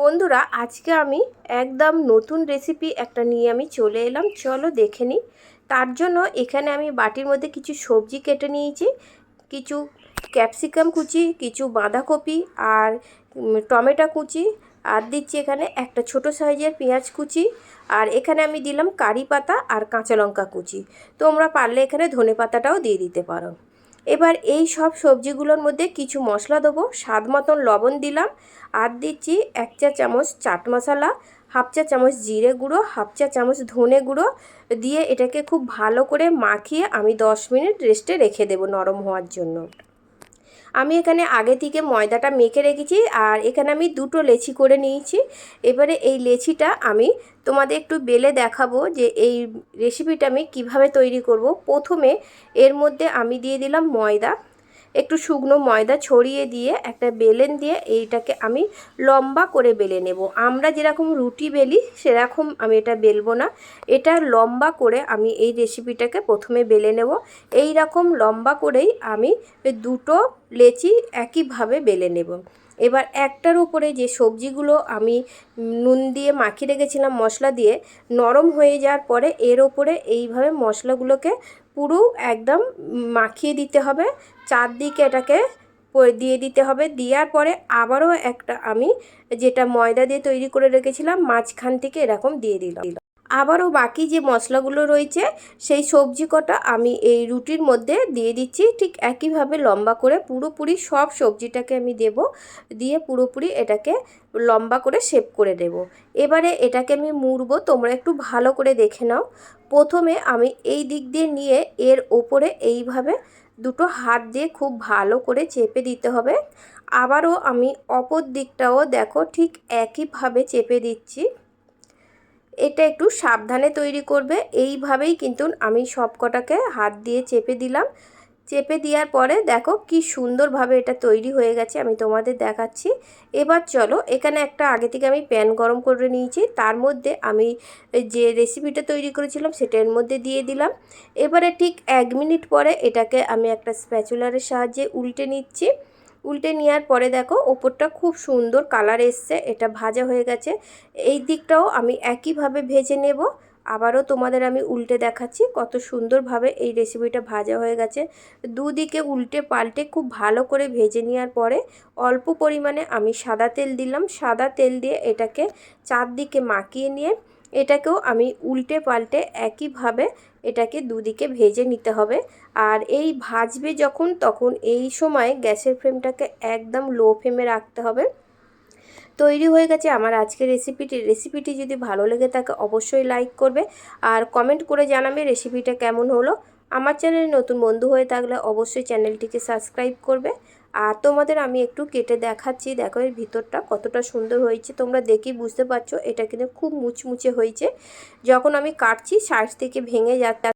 বন্ধুরা, আজকে আমি একদম নতুন রেসিপি একটা নিয়ে আমি চলে এলাম। চলো দেখে নিই। তার জন্য এখানে আমি বাটির মধ্যে কিছু সবজি কেটে নিয়েছি। কিছু ক্যাপসিকাম কুচি, কিছু বাঁধাকপি আর টমেটো কুচি। আর দিচ্ছি এখানে একটা ছোট সাইজের পেঁয়াজ কুচি। আর এখানে আমি দিলাম কারি পাতা আর কাঁচা লঙ্কা কুচি। তোমরা পারলে এখানে ধনে পাতাটাও দিয়ে দিতে পারো। এবার এই সব সবজিগুলোর মধ্যে কিছু মশলা দেবো। স্বাদ মতন লবণ দিলাম। আর দিচ্ছি এক চা চামচ চাট মশলা, হাফ চা চামচ জিরে গুঁড়ো, হাফ চা চামচ ধনে গুঁড়ো দিয়ে এটাকে খুব ভালো করে মাখিয়ে আমি দশ মিনিট রেস্টে রেখে দেবো নরম হওয়ার জন্য। আমি এখানে আগে থেকে ময়দাটা মেখে রেখেছি আর এখানে আমি দুটো লেচি করে নিয়েছি। এবারে এই লেচিটা আমি তোমাদের একটু বেলে দেখাবো যে এই রেসিপিটা আমি কীভাবে তৈরি করব। প্রথমে এর মধ্যে আমি দিয়ে দিলাম ময়দা। একটু শুকনো ময়দা ছড়িয়ে দিয়ে, একটা বেলেন দিয়ে এইটাকে আমি লম্বা করে বেলে নেব। আমরা যেরকম রুটি বেলি, সেরকম আমি এটা বেলবো না। এটা লম্বা করে আমি এই রেসিপিটাকে প্রথমে বেলে নেব। এই রকম লম্বা করেই আমি দুটো লেচি একইভাবে বেলে নেব। এবার একটার উপরে যে সবজিগুলো আমি নুন দিয়ে মাখিয়ে রেখেছিলাম, মশলা দিয়ে, নরম হয়ে যাওয়ার পরে এর ওপরে এইভাবে মশলাগুলোকে পুরো একদম মাখিয়ে দিতে হবে। চারদিকে এটাকে দিয়ে দিতে হবে। দেওয়ার পরে আবারও একটা আমি যেটা ময়দা দিয়ে তৈরি করে রেখেছিলাম, মাঝখান থেকে এরকম দিয়ে দিলাম। আবারও বাকি যে মশলাগুলো রয়েছে, সেই সবজি কটা আমি এই রুটির মধ্যে দিয়ে দিচ্ছি। ঠিক একইভাবে লম্বা করে পুরোপুরি সব সবজিটাকে আমি দেব, দিয়ে পুরোপুরি এটাকে লম্বা করে শেপ করে দেব। এবারে এটাকে আমি মুড়বো, তোমরা একটু ভালো করে দেখে নাও। প্রথমে আমি এই দিক দিয়ে নিয়ে এর ওপরে এইভাবে দুটো হাত দিয়ে খুব ভালো করে চেপে দিতে হবে। আবারও আমি অপর দিকটাও দেখো, ঠিক একইভাবে চেপে দিচ্ছি। এটা একটু সাবধানে তৈরি করবে। এইভাবেই কিন্তু আমি সব কটাকে হাত দিয়ে চেপে দিলাম। চেপে দেওয়ার পরে দেখো কি সুন্দরভাবে এটা তৈরি হয়ে গেছে, আমি তোমাদের দেখাচ্ছি। এবার চলো, এখানে একটা আগে থেকে আমি প্যান গরম করে নিয়েছি। তার মধ্যে আমি যে রেসিপিটা তৈরি করেছিলাম সেটার মধ্যে দিয়ে দিলাম। এবারে ঠিক এক মিনিট পরে এটাকে আমি একটা স্প্যাচুলারের সাহায্যে উল্টে নিচ্ছি। উল্টে নেওয়ার পরে দেখো, ওপরটা খুব সুন্দর কালার এসছে, এটা ভাজা হয়ে গেছে। এই দিকটাও আমি একইভাবে ভেজে নেব। আবারও তোমাদের আমি উল্টে দেখাচ্ছি কত সুন্দরভাবে এই রেসিপিটা ভাজা হয়ে গেছে। দুদিকে উল্টে পাল্টে খুব ভালো করে ভেজে নেওয়ার পরে অল্প পরিমাণে আমি সাদা তেল দিলাম। সাদা তেল দিয়ে এটাকে চারদিকে মাখিয়ে নিয়ে এটাকেও আমি উল্টে পাল্টে একইভাবে এটাকে দুদিকে ভেজে নিতে হবে। আর এই ভাজবে যখন, তখন এই সময় গ্যাসের ফ্লেমটাকে একদম লো ফ্লেমে রাখতে হবে। তৈরি হয়ে গেছে আমার আজকের রেসিপিটি। রেসিপিটি যদি ভালো লেগে থাকে অবশ্যই লাইক করবে। আর কমেন্ট করে জানাবে রেসিপিটা কেমন হলো। আমার চ্যানেলে নতুন বন্ধু হয়ে থাকলে অবশ্যই চ্যানেলটিকে সাবস্ক্রাইব করবে। আর তোমাদের আমি একটু কেটে দেখাচ্ছি, দেখো এর ভিতরটা কতটা সুন্দর হয়েছে। তোমরা দেখেই বুঝতে পারছ, এটা কিন্তু খুব মুচমুচে হয়েছে। যখন আমি কাটছি, সাইড থেকে ভেঙে যাচ্ছে।